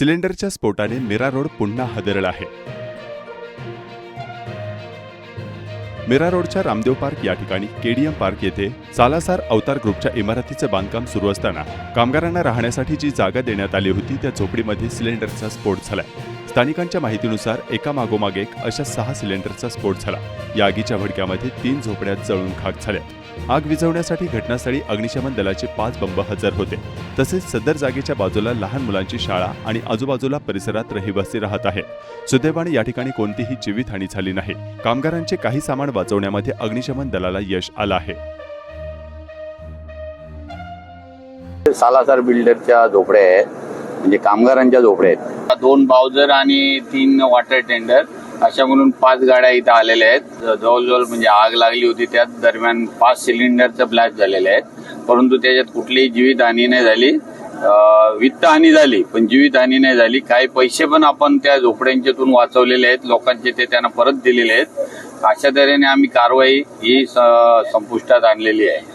सिलेंडरच्या स्फोटाने मीरा रोड पुन्हा हदरला आहे. मीरा रोडच्या रामदेव पार्क या ठिकाणी केडीएम पार्क येथे सालासार अवतार ग्रुपच्या इमारतीचं बांधकाम सुरू असताना कामगारांना राहण्यासाठी जी जागा देण्यात आली होती त्या झोपडीमध्ये सिलेंडरचा स्फोट झालाय स्थानिकांच्या माहितीनुसार एका मागोमाग एक अशा सहा सिलेंडरचा स्फोट झाला. या आगीच्या भडक्यामध्ये तीन झोपड्या जळून खाक झाल्या. आग विझवण्यासाठी घटनास्थळी अग्निशमन दलाचे पाच बंब हजर होते. तसेच सदर जागेच्या बाजूला लहान मुलांची शाळा आणि आजूबाजूला परिसरात रहिवासी राहत आहेत सुदैवाने या ठिकाणी कोणतीही जीवितहानी झाली नाही. कामगारांचे काही सामान वाचवण्यामध्ये अग्निशमन दलाला यश आलं आहे. सालासर बिल्डरच्या झोपड्या आहेत. म्हणजे कामगारांच्या झोपड्या आहेत. दोन बावजर आणि तीन वॉटर टेंडर अशा म्हणून पाच गाड्या इथं आलेल्या आहेत. जवळजवळ म्हणजे आग लागली होती त्यात दरम्यान पाच सिलेंडरचं ब्लास्ट झालेले आहेत. परंतु त्याच्यात कुठलीही जीवितहानी नाही झाली. वित्तहानी झाली पण जीवितहानी नाही झाली. काही पैसे पण आपण त्या झोपड्यांच्यातून वाचवलेले आहेत. लोकांचे ते त्यांना परत दिलेले आहेत. अशा तऱ्हेने आम्ही कारवाई ही स- संपुष्टात आणलेली आहे.